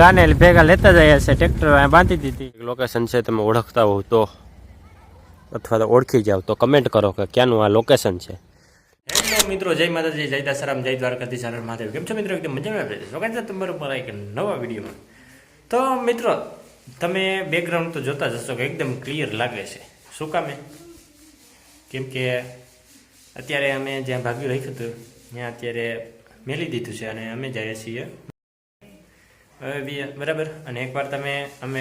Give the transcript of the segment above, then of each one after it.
ગાને ભેગા લેતા જઈએ છે ટ્રેક્ટર બાંધી દીધી. લોકેશન છે તમે ઓળખતા હોવ તો અથવા તો ઓળખી જાવ તો કમેન્ટ કરો કે ક્યાંનું આ લોકેશન છે. હેલો મિત્રો જય માતાજી જય દાસારામ જય દ્વારકાધીશ હર મહાદેવ. કેમ છો મિત્રો? એકદમ મજામાં આપણે. સ્વાગત છે તમારું મારા એક નવા વિડીયોમાં. તો મિત્રો તમે બેકગ્રાઉન્ડ તો જોતા જશો કે એકદમ ક્લિયર લાગે છે. શું કામે કેમ કે અત્યારે અમે જ્યાં ભાગ્યું રાખ્યું હતું ત્યાં અત્યારે મેલી દીધું છે અને અમે જઈએ છીએ બરાબર. અને એકવાર તમે, અમે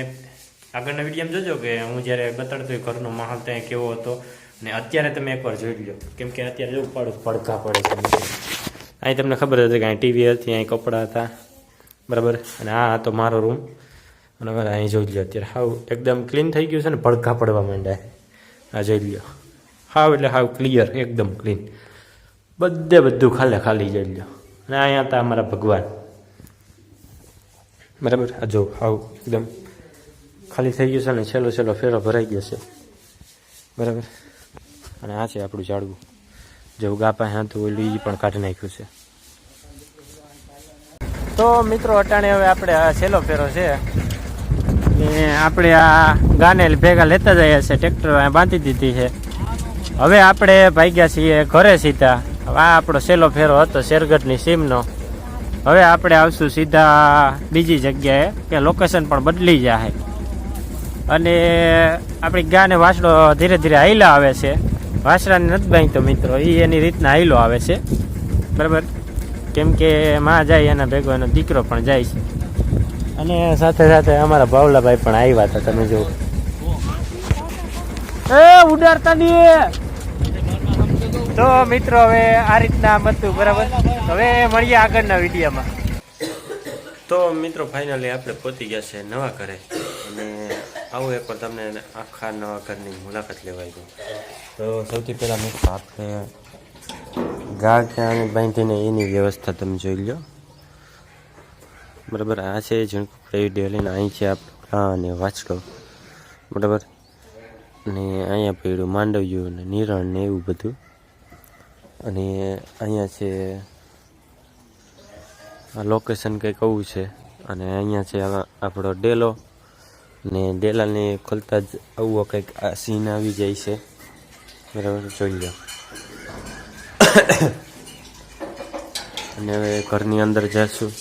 આગળના વિડીયોમાં જોજો કે હું જ્યારે બતાડતો ઘરનો માહોલ ત્યાં કેવો હતો. અને અત્યારે તમે એકવાર જોઈ લો કેમ કે અત્યારે જો પડો પડઘા પડે અહીં તમને ખબર હતી કે અહીં ટીવી હતી, અહીં કપડાં હતા. બરાબર? અને આ હતો મારો રૂમ અને અમારે અહીં જોઈ લો અત્યારે. હાવ એકદમ ક્લીન થઈ ગયું છે ને ભડકા પડવા માંડ્યા આ જોઈ લો હાવ એટલે હાવ ક્લિયર એકદમ ક્લીન બધે બધું ખાલે ખાલી જોઈ લો અને અહીંયા હતા અમારા ભગવાન. બરાબર? આ જો, આવું એકદમ ખાલી થઈ ગયું છે ને છેલ્લો છેલ્લો ફેરો ભરાઈ ગયો છે. બરાબર? અને આ છે આપણું ઝાડવું. જો ગા પાસે હતું ઓલું ઈ પણ કાઢી નાખ્યું છે. તો મિત્રો, અટાણે હવે આપણે આ છેલ્લો ફેરો છે. ને આપણે આ ગાને ભેગા લેતા જઈએ છે ટ્રેક્ટર બાંધી દીધી છે. હવે આપણે ભાગ્યા છીએ ઘરે હવે આ આપણો છેલ્લો ફેરો હતો, શેરગઢની સીમનો. હવે આપણે આવશું સીધા બીજી જગ્યાએ, કે લોકેશન પણ બદલી જાય. અને આપણી ગાને વાસડો ધીરે ધીરે હાઈલા આવે છે. વાસડાને નથી બાંધતો મિત્રો એ એની રીતના હાઈલો આવે છે. બરાબર? કેમ કે માં જાય, એના ભેગો એનો દીકરો પણ જાય છે. અને સાથે સાથે અમારા ભાવલાભાઈ પણ આવ્યા હતા, તમે જો એ, ઉડાડતા નહીં તો મિત્રો, હવે આ રીતના બધું, બરાબર? હવે મળીએ આગળના વિડીયોમાં. તો મિત્રો ફાઇનલી આપણે પહોંચી ગયા છે નવા ઘરે. અને આવું એકવાર તમને આખા નવા ઘરની મુલાકાત લેવાઈ ગઈ. તો સૌથી પહેલાં મિત્રો, આપણે ગા ક્યાં બાંધીને એની વ્યવસ્થા તમે જોઈ લો. બરાબર, આ છે ઝીણકું પ્રાઇવેટ લઈને, અહીં છે આપણા અને વાંચલો બરાબર. અને અહીંયા પડ્યું માંડવ્યું ને નિરણ ને એવું બધું. અને અહીંયા છે લોકેશન કંઈક આવું છે? અને અહીંયા છે આ આપણો ડેલો. ને ડેલાને ખોલતા જ આવો કંઈક આ સીન આવી જાય છે. બરાબર? જોઈ લો. અને હવે ઘરની અંદર જઈશું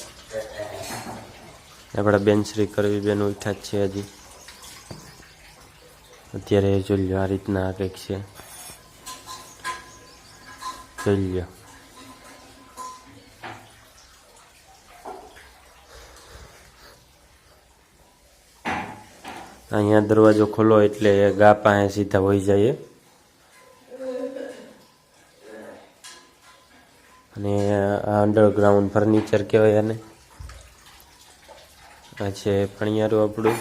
આપણા બેન શ્રી કરવી બેન ઉઠા જ છે હજી. અત્યારે જોઈ લો આ રીતના આ કંઈક છે. જોઈ લો. અહીંયા દરવાજો ખોલો એટલે ગા પાસે સીધા વહી જાય અને આ અંડરગ્રાઉન્ડ ફર્નિચર કહેવાય આને. આ છે ફણિયારું આપણું.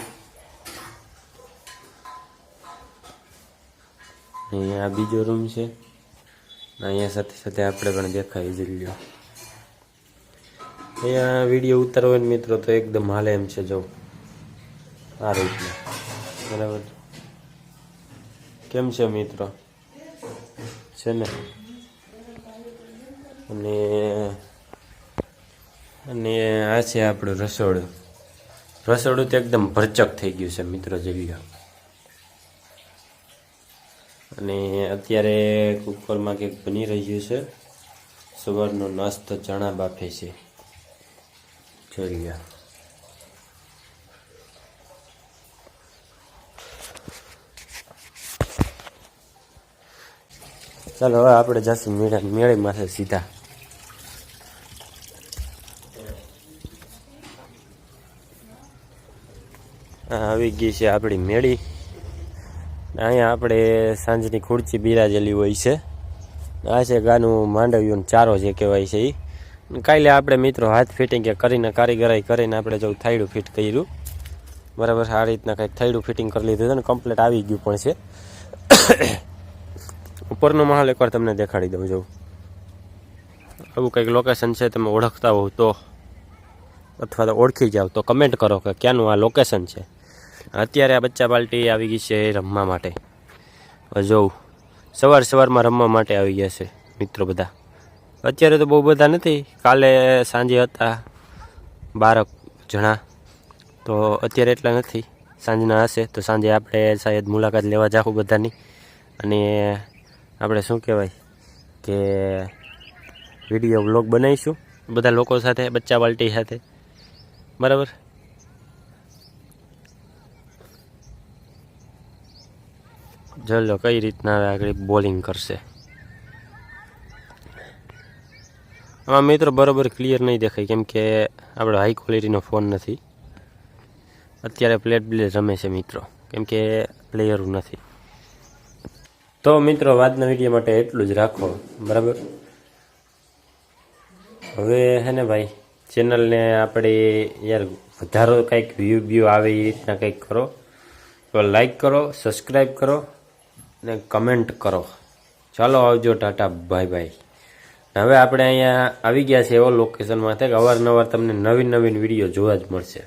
અહીંયા બીજો રૂમ છે. અહીંયા સાથે સાથે આપણે પણ દેખાય જ લ્યો. અહીંયા વીડિયો ઉતારવો હોય ને મિત્રો તો એકદમ હાલે એમ છે જો. આ રીતના. બરાબર. કેમ છે મિત્રો? છે ને? અને અને આ છે આપણું રસોડું. રસોડું તો એકદમ ભરચક થઈ ગયું છે મિત્રો જગ્યા અને અત્યારે કુકરમાં કંઈક બની રહ્યું છે. સવારનો નાસ્તો ચણા બાફે છે. જોઈ લો ચાલો, હવે આપણે જશું મેળા મેળીમાં માથે સીધા આવી ગઈ છે આપણી મેળી. અહીંયા આપણે સાંજની ખુરચી બિરાજેલી હોય છે. આ છે ગાનું માંડવ્યું ચારો જે કહેવાય છે એ કાલે આપણે મિત્રો હાથ ફિટિંગ કરીને કારીગરાઈ કરીને આપણે જો થાયડું ફિટ કર્યું. બરાબર, આ રીતના કંઈક થાયડું ફિટિંગ કરી લીધું હતું ને, કમ્પ્લીટ આવી ગયું પણ છે. ઉપરનો માહોલ એકવાર તમને દેખાડી દઉં જોઉં આવું કંઈક લોકેશન છે, તમે ઓળખતા હોવ તો, અથવા તો ઓળખી જાઓ તો કમેન્ટ કરો કે ક્યાંનું આ લોકેશન છે. અત્યારે આ બચ્ચા પાર્ટી આવી ગઈ છે રમવા માટે. જોઉં સવાર સવારમાં રમવા માટે આવી ગયા છે મિત્રો બધા. અત્યારે તો બહુ બધા નથી, કાલે, સાંજે હતા બારક જણા. તો અત્યારે એટલા નથી, સાંજના હશે, તો સાંજે આપણે શાયદ મુલાકાત લેવા જાઉં બધાની. અને આપણે શું કહેવાય કે વીડિયો બ્લોગ બનાવીશું. બધા લોકો સાથે, બચ્ચા બાલટી સાથે. બરાબર? ચલો, કઈ રીતના આગળ બોલિંગ કરશે? આમાં મિત્રો બરોબર ક્લિયર નહીં દેખાય, કેમ કે આપણો હાઈ ક્વોલિટીનો ફોન નથી. અત્યારે પ્લેટ બ્લેટ રમે છે મિત્રો, કેમ કે પ્લેયરું નથી. તો મિત્રો વાતના વીડિયો માટે એટલું જ રાખો. બરાબર? હવે હે ને ભાઈ, ચેનલને આપણે યાર વધારો કંઈક વ્યૂ વ્યૂ આવે એ રીતના કંઈક કરો. તો લાઈક કરો સબસ્ક્રાઈબ કરો ને કમેન્ટ કરો. ચાલો આવજો, ટાટા બાય બાય હવે આપણે અહીંયા આવી ગયા છે એવો લોકેશનમાં કે અવારનવાર તમને નવીન નવીન વીડિયો જોવા જ મળશે.